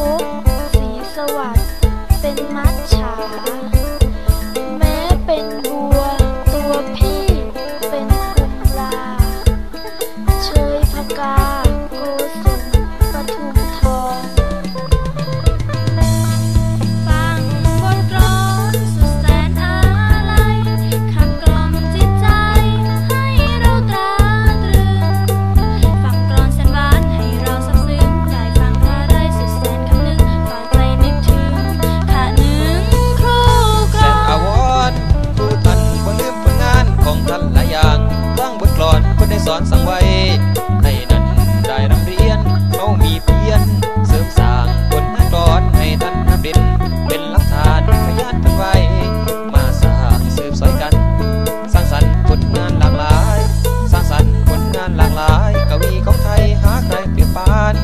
พสีสวัสดิ์เป็นมัดฉา อนสังไว้ ให้นั้นได้นำเรียน เขามีเพียน เสริมสร้างคนกรอนให้ท่านทำดิน เป็นหลักฐานพยานทั้ไวมาสร้างสืบสอยกัน สร้างสรรค์ผลงานหลากหลาย สร้างสรรค์ผลงานหลากหลาย กวีของไทยหาใครเปรียบปาน